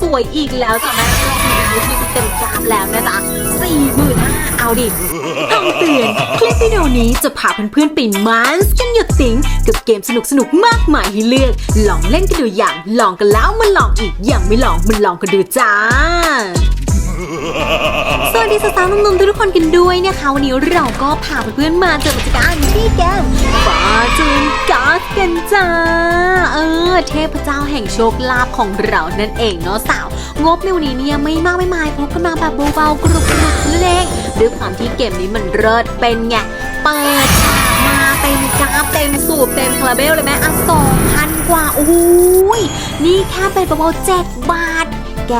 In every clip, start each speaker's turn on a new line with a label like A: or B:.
A: สวยอีกแล้วจ้ะแม่รอบนี้อายุที่เต็มกรามแล้วนะจ๊ะสี่หมื่นห้าเอาดิคำเตือนคลิปวิดีโอนี้จะพาเพื่อนๆไปมันส์กันหยดติงกับเกมสนุกๆมากมายให้เลือก ลองเล่นกันดูอย่าง ลองกันแล้วมาลองอีกอย่างไม่ลองมันลองกันดูจ้า สวัสดีสาวๆหนุ่มๆทุกคนกันด้วยนะคะวันนี้เราก็พาเพื่อนๆมาเจอกิจการที่แกมฟาจูนการ์ดกันจ้า เออ เทพเจ้าแห่งโชคลาภของเรานั่นเองเนาะสาว งบในวันนี้เนี่ยไม่มากไม่มายพกกันมาแบบเบาๆกรุบกรุบนั่นเองด้วยความที่เกมนี้มันเลิศเป็นไงเปิดฉากมาเต็มกราฟเต็มสูบเต็มคาราเบลเลยไหมอะสองพันกว่าโอ้ยนี่แค่เป็นเบาๆเจ็ดบาท แก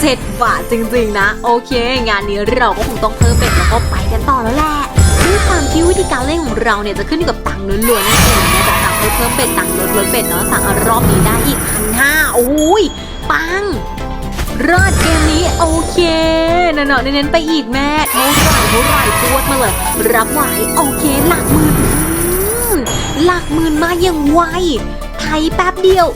A: เจ็ดบาทจริงๆนะ โอเค งานนี้เราก็คงต้องเพิ่มเป็นแล้วก็ไปกันต่อแล้วแหละด้วยความที่วิธีการเล่นของเราเนี่ยจะขึ้นอยู่กับตังค์ล้วนๆนั่นเองนะจ๊ะตังค์เพิ่มเพิ่มเป็นตังค์ลดลดเป็นเนาะสั่งรอบนี้ได้อีกพันห้าโอ้ยปังรอดเกมนี้โอเคเนาะเน้นๆไปอีกแม่เท่าไหร่เท่าไหร่ตวดมาเลย รับไหวโอเคหลักหมื่นหลักหมื่นมาอย่างไวไทยแป๊บเดียว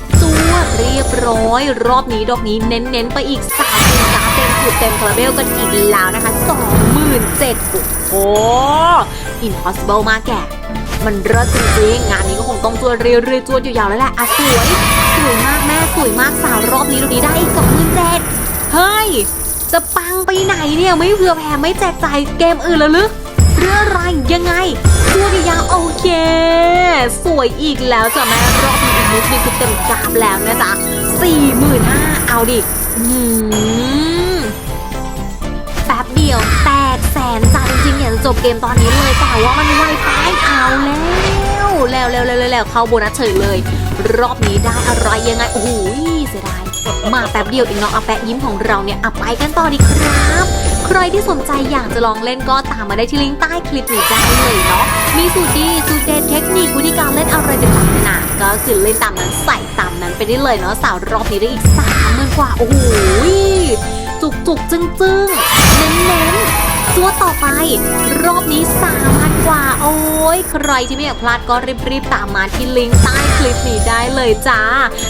A: วดเรียบร้อย รอบนี้ดอกนี้เน้นๆ ไปอีกสามหมื่นกามเต็มสุดเต็มคาราเบลกันอีกแล้วนะคะสองหมื่นเจ็ดโอ้โห impossible มากแกมันเลิศจริงๆ งานนี้ก็คงต้องจวดเรื่อยๆจวดยาวๆแล้วแหละอะสวยสวยมากแม่สวยมากสาวรอบนี้ตรงนี้ได้อีกสองหมื่นเจ็ดเฮ้ยจะปังไปไหนเนี่ยไม่เผื่อแผ่ไม่แจกจ่ายเกมอื่นแล้วหรือ เรื่องอะไรยังไงตัวยาวโอเค สวยอีกแล้วจ้ะแม่รอบนี้อีกนิดนึงคือเต็มกราฟแล้วนะจ๊ะสี่หมื่นห้าเอาดิอืมแป๊บเดียวแตกแสนจ้าจริงๆอยากจะจบเกมตอนนี้เลยแต่ว่ามันไวไปเอาแล้วแล้วแล้วแล้วแล้วเข้าโบนัสเฉยเลย รอบนี้ได้อะไรยังไงโอ้โหเสียดายมาแป๊บเดียวเองเนาะเอาแปะยิ้มของเราเนี่ยเอาไปกันต่อดีครับ ใครที่สนใจอยากจะลองเล่นก็ตามมาได้ที่ลิงก์ใต้คลิปนี้ได้เลยเนาะ มีสูตรดีสูตรเด็ดเทคนิควิธีการเล่นอะไรต่างๆนานาก็คือเล่นตามนั้นใส่ตามนั้นไปได้เลยเนาะสาวรอบนี้ได้อีกสามหมื่นกว่า โอ้โหจุกจุกจึ้งจึ้งเน้นเน้น ไป รอบนี้สามพันกว่า โอ้ยใครที่ไม่อยากพลาดก็รีบๆตามมาที่ลิงก์ใต้คลิปนี้ได้เลยจ้า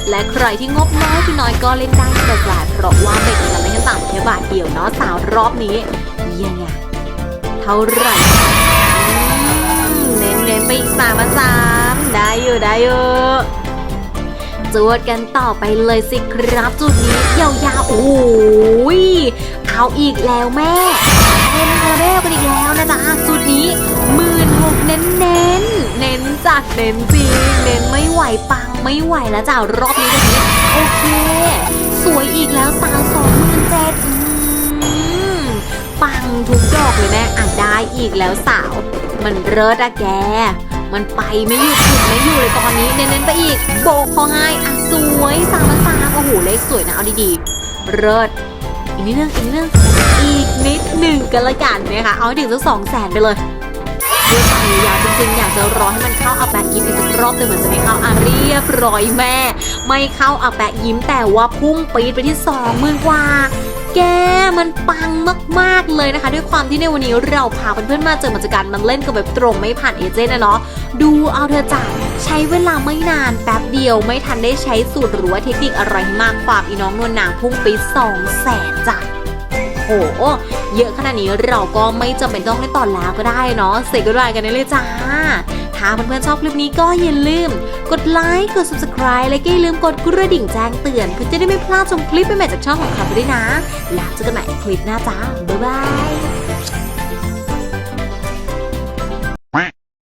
A: และใครที่งบน้อยที่น้อยก็เล่นได้สบายเพราะว่าเบ็ดกันไม่กันต่ำแค่บาทเดียวเนาะสาวรอบนี้ยังไงเท่าไหร่เน้นๆไปอีกสามพันสามได้อยู่ได้อยู่จวดกันต่อไปเลยสิครับจุดนี้ยาวๆโอ้ยเอาอีกแล้วแม่ เต็มคาราเบลกันอีกแล้วนะจ๊ะจุดนี้หมื่นหกเน้นเน้นเน้นจัดเน้นจริงเน้นไม่ไหวปังไม่ไหวแล้วจ้ารอบนี้ตรงนี้โอเค สวยอีกแล้วสาวสองหมื่นเจ็ดปังทุกดอกเลยแม่อะได้อีกแล้วสาว มันเริศอะแก มันไปไม่หยุดหยุดไม่อยู่เลยตอนนี้เน้นๆไปอีก โบกเขาให้อะสวยสามพันสามโอ้โหเลขสวยนะเอาดีๆเริศ อีกนิดนึงอีกนิดนึงอีกนิดหนึ่งกันละกันนะคะเอาให้ถึงสักสองแสนไปเลยด้วยความพยายามจริงๆอยากจะรอให้มันเข้าอาแปะยิ้มอีกสักรอบแต่เหมือนจะไม่เข้าอะเรียบร้อยแม่ ไม่เข้าอาแปะยิ้มแต่ว่าพุ่งปีดไปที่สองหมื่นกว่าแกมันปังมากๆเลยนะคะ ด้วยความที่ในวันนี้เราพาเพื่อนๆมาเจอมาจากการมันเล่นกันแบบตรงไม่ผ่านเอเจนต์นะเนาะ ดูเอาเธอจ้ะใช้เวลาไม่นานแป๊บเดียวไม่ทันได้ใช้สูตรหรือว่าเทคนิคอะไรมากฝากอีน้องนวลนางพุ่งไปสองแสนจ้ะโห เยอะขนาดนี้เราก็ไม่จำเป็นต้องเล่นต่อแล้วก็ได้เนาะเสกกันไกันได้เลยจ้า ถ้าเพื่อนๆชอบคลิปนี้ก็อย่าลืม กดไลค์ กด subscribe และก็อย่าลืมกดกระดิ่งแจ้งเตือน เพื่อจะได้ไม่พลาดชมคลิปใหม่จากช่องของคาร์ด้วยนะ แล้วเจอกันใหม่คลิปหน้าจ้า บ๊ายบาย